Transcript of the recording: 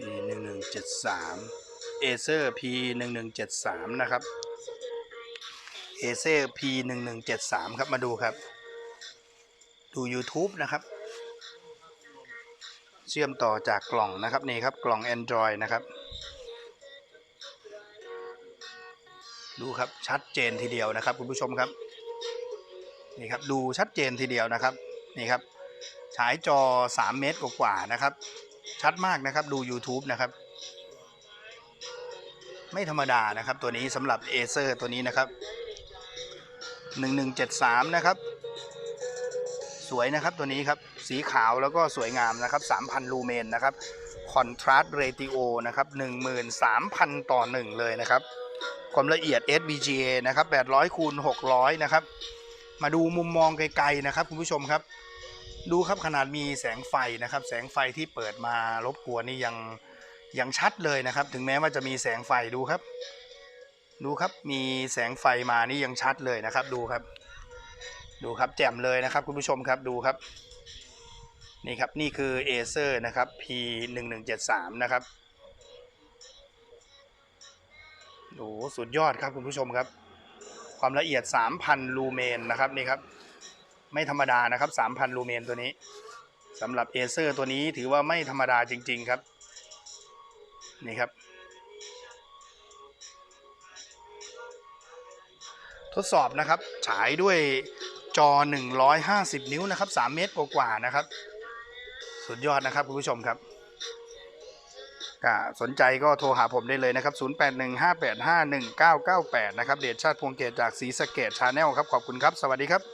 1173 Acer P 1173นะครับ Acer P 1173ครับมาดูครับ ดู YouTube นะครับ เชื่อมต่อจากกล่องนะครับนี่ครับกล่อง Android นะครับ ดูครับชัดเจนทีเดียวนะครับ คุณผู้ชมครับนี่ครับดูชัดเจนทีเดียวนะครับนี่ครับฉายจอ 3 เมตรกว่าๆนะครับ ชัดมากนะครับดู YouTube นะครับ ไม่ธรรมดานะครับ ตัวนี้สำหรับ Acer ตัวนี้นะครับ 1173 นะครับ สวยนะครับตัวนี้ครับ สีขาวแล้วก็สวยงามนะครับ 3,000 ลูเมนนะครับคอนทราสต์เรติโอนะครับ 13,000 ต่อ 1 เลยนะครับ ความละเอียด SVGA นะครับ 800คูณ600 นะครับ มาดูมุมมองไกลๆนะครับ คุณผู้ชมครับ ดูครับขนาดมีแสงไฟนะครับ แสงไฟที่เปิดมารบกวนนี่ยังยังชัดเลยนะครับ ถึงแม้ว่าจะมีแสงไฟดูครับ ดูครับมีแสงไฟมานี่ยังชัดเลยนะครับ ดูครับ ดูครับแจ่มเลยนะครับ คุณผู้ชมครับดูครับ นี่ครับนี่คือ Acer นะครับ P 1 1 7 3นะครับโอ้โหสุดยอดครับคุณผู้ชมครับ ความละเอียด 3,000 ลูเมนนะครับนี่ครับ ไม่ธรรมดานะครับ 3,000 ลูเมนตัวนี้สำหรับ Acer ตัวนี้ถือว่าไม่ธรรมดาจริง ๆ ครับ นี่ครับ ทดสอบนะครับ ฉายด้วยจอ 150 นิ้วนะครับ 3 เมตรกว่าๆนะครับ สุดยอดนะครับคุณผู้ชมครับก็สนใจก็โทรหาผมได้เลยนะครับ 0815851998 นะครับ เดชชาติพวงเกตจากศรีสะเกดชาแนลครับ ขอบคุณครับ สวัสดีครับ